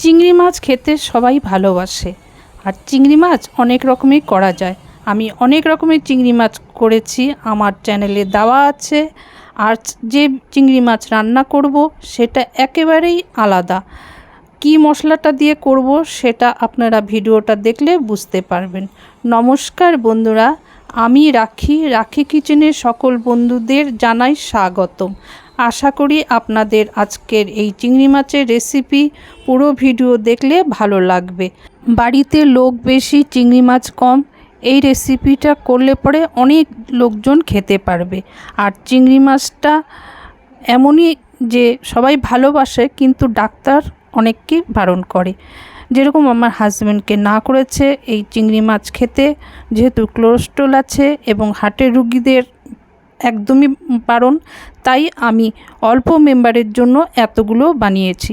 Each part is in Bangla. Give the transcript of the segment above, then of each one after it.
চিংড়ি মাছ খেতে সবাই ভালোবাসে। আর চিংড়ি মাছ অনেক রকমই করা যায়। আমি অনেক রকমের চিংড়ি মাছ করেছি, আমার চ্যানেলে দেওয়া আছে। আর যে চিংড়ি মাছ রান্না করব, সেটা একেবারেই আলাদা। কি মশলাটা দিয়ে করব, সেটা আপনারা ভিডিওটা দেখলে বুঝতে পারবেন। নমস্কার বন্ধুরা, আমি রাখি। রাখি কিচেনের সকল বন্ধুদের জানাই স্বাগতম। আশা করি আপনাদের আজকের এই চিংড়ি মাছের রেসিপি পুরো ভিডিও দেখলে ভালো লাগবে। বাড়িতে লোক বেশি, চিংড়ি মাছ কম, এই রেসিপিটা করলে পরে অনেক লোকজন খেতে পারবে। আর চিংড়ি মাছটা এমনই যে সবাই ভালোবাসে, কিন্তু ডাক্তার অনেককে বারণ করে। যেরকম আমার হাজব্যান্ডকে না করেছে এই চিংড়ি মাছ খেতে, যেহেতু কোলেস্ট্রল আছে এবং হার্টের রুগীদের একদমই বারণ তাই আমি অল্প মেম্বারের জন্য এতগুলো বানিয়েছি।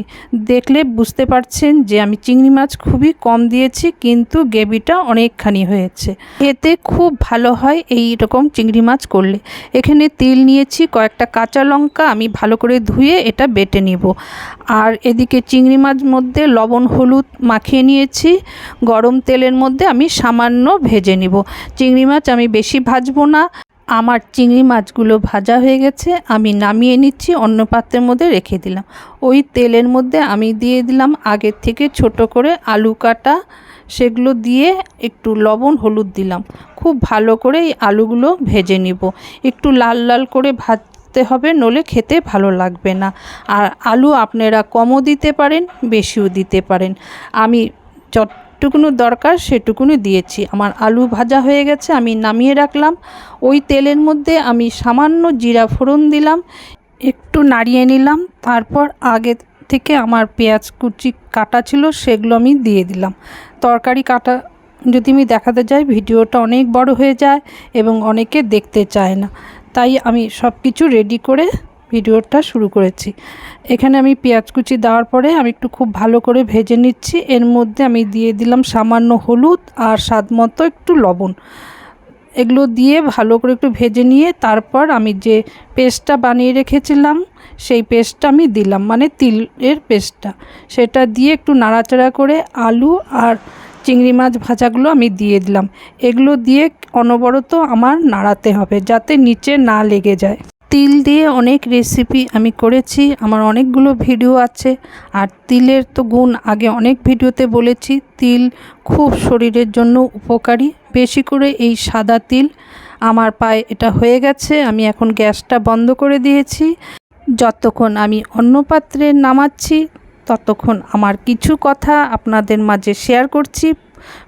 দেখলে বুঝতে পারছেন যে আমি চিংড়ি মাছ খুবই কম দিয়েছি, কিন্তু গ্রেভিটা অনেকখানি হয়েছে। এতে খুব ভালো হয় এই রকম চিংড়ি মাছ করলে। এখানে তেল নিয়েছি, কয়েকটা কাঁচা লঙ্কা আমি ভালো করে ধুয়ে এটা বেটে নিব। আর এদিকে চিংড়ি মাছ মধ্যে লবণ, হলুদ মাখিয়ে নিয়েছি। গরম তেলের মধ্যে আমি সামান্য ভেজে নিব। চিংড়ি মাছ আমি বেশি ভাজবো না। আমার চিংড়ি মাছগুলো ভাজা হয়ে গেছে, আমি নামিয়ে নিচ্ছি, অন্য পাত্রের মধ্যে রেখে দিলাম। ওই তেলের মধ্যে আমি দিয়ে দিলাম আগের থেকে ছোট করে আলু কাটা, সেগুলো দিয়ে একটু লবণ, হলুদ দিলাম। খুব ভালো করে এই আলুগুলো ভেজে নিব। একটু লাল লাল করে ভাজতে হবে নলে খেতে ভালো লাগবে না। আর আলু আপনারা কমও দিতে পারেন, বেশিও দিতে পারেন। আমি চট যেটুকুনো দরকার সেটুকুনি দিয়েছি। আমার আলু ভাজা হয়ে গেছে, আমি নামিয়ে রাখলাম। ওই তেলের মধ্যে আমি সামান্য জিরা ফোড়ন দিলাম, একটু নাড়িয়ে নিলাম। তারপর আগে থেকে আমার পেঁয়াজ কুচি কাটা ছিল, সেগুলো আমি দিয়ে দিলাম। তরকারি কাটা যদি আমি দেখাতে যাই, ভিডিওটা অনেক বড় হয়ে যায় এবং অনেকে দেখতে চায় না। তাই আমি সব কিছু রেডি করে ভিডিওটা শুরু করেছি। এখানে আমি পেঁয়াজ কুচি দেওয়ার পরে আমি একটু খুব ভালো করে ভেজে নিচ্ছি। এর মধ্যে আমি দিয়ে দিলাম সামান্য হলুদ আর স্বাদ মতো একটু লবণ। এগুলো দিয়ে ভালো করে একটু ভেজে নিয়ে তারপর আমি যে পেস্টটা বানিয়ে রেখেছিলাম, সেই পেস্টটা আমি দিলাম মানে তিলের পেস্টটা। সেটা দিয়ে একটু নাড়াচাড়া করে আলু আর চিংড়ি মাছ ভাজাগুলো আমি দিয়ে দিলাম। এগুলো দিয়ে অনবরত আমার নাড়াতে হবে, যাতে নিচে না লেগে যায়। তিল দিয়ে অনেক রেসিপি আমি করেছি, আমার অনেকগুলো ভিডিও আছে। আর তিলের তো গুণ, আগে অনেক ভিডিওতে বলেছি, তিল খুব শরীরের জন্য উপকারী। বেশি করে এই সাদা তিল আমার পায়ে এটা হয়ে গেছে, আমি এখন গ্যাসটা বন্ধ করে দিয়েছি। যতক্ষণ আমি অন্য পাত্রে নামাচ্ছি, ততক্ষণ আমার কিছু কথা আপনাদের মাঝে শেয়ার করছি।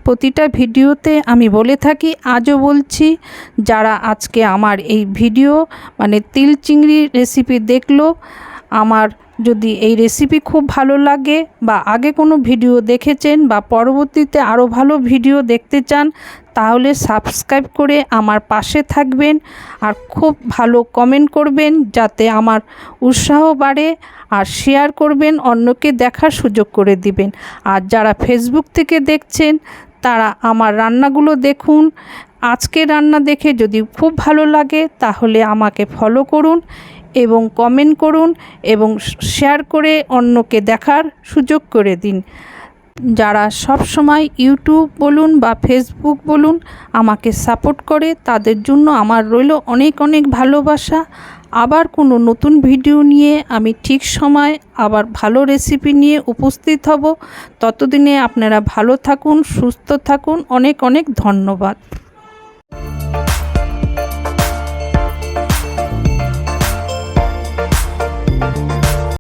প্রতিটা ভিডিওতে আমি বলে থাকি, আজও বলছি, যারা আজকে আমার এই ভিডিও মানে তিল চিংড়ি রেসিপি দেখল, আমার যদি এই রেসিপি খুব ভালো লাগে বা আগে কোনো ভিডিও দেখেছেন বা পরবর্তীতে আরও ভালো ভিডিও দেখতে চান, তাহলে সাবস্ক্রাইব করে আমার পাশে থাকবেন আর খুব ভালো কমেন্ট করবেন, যাতে আমার উৎসাহ বাড়ে। আর শেয়ার করবেন, অন্যকে দেখার সুযোগ করে দিবেন। আর যারা ফেসবুক থেকে দেখছেন, তারা আমার রান্নাগুলো দেখুন। আজকে রান্না দেখে যদি খুব ভালো লাগে, তাহলে আমাকে ফলো করুন এবং কমেন্ট করুন এবং শেয়ার করে অন্যকে দেখার সুযোগ করে দিন। যারা সব সময় ইউটিউব বলুন বা ফেসবুক বলুন, আমাকে সাপোর্ট করে, তাদের জন্য আমার রইল অনেক অনেক ভালোবাসা। আবার কোনো নতুন ভিডিও নিয়ে আমি ঠিক সময় আবার ভালো রেসিপি নিয়ে উপস্থিত হব। ততদিনে আপনারা ভালো থাকুন, সুস্থ থাকুন। অনেক অনেক ধন্যবাদ।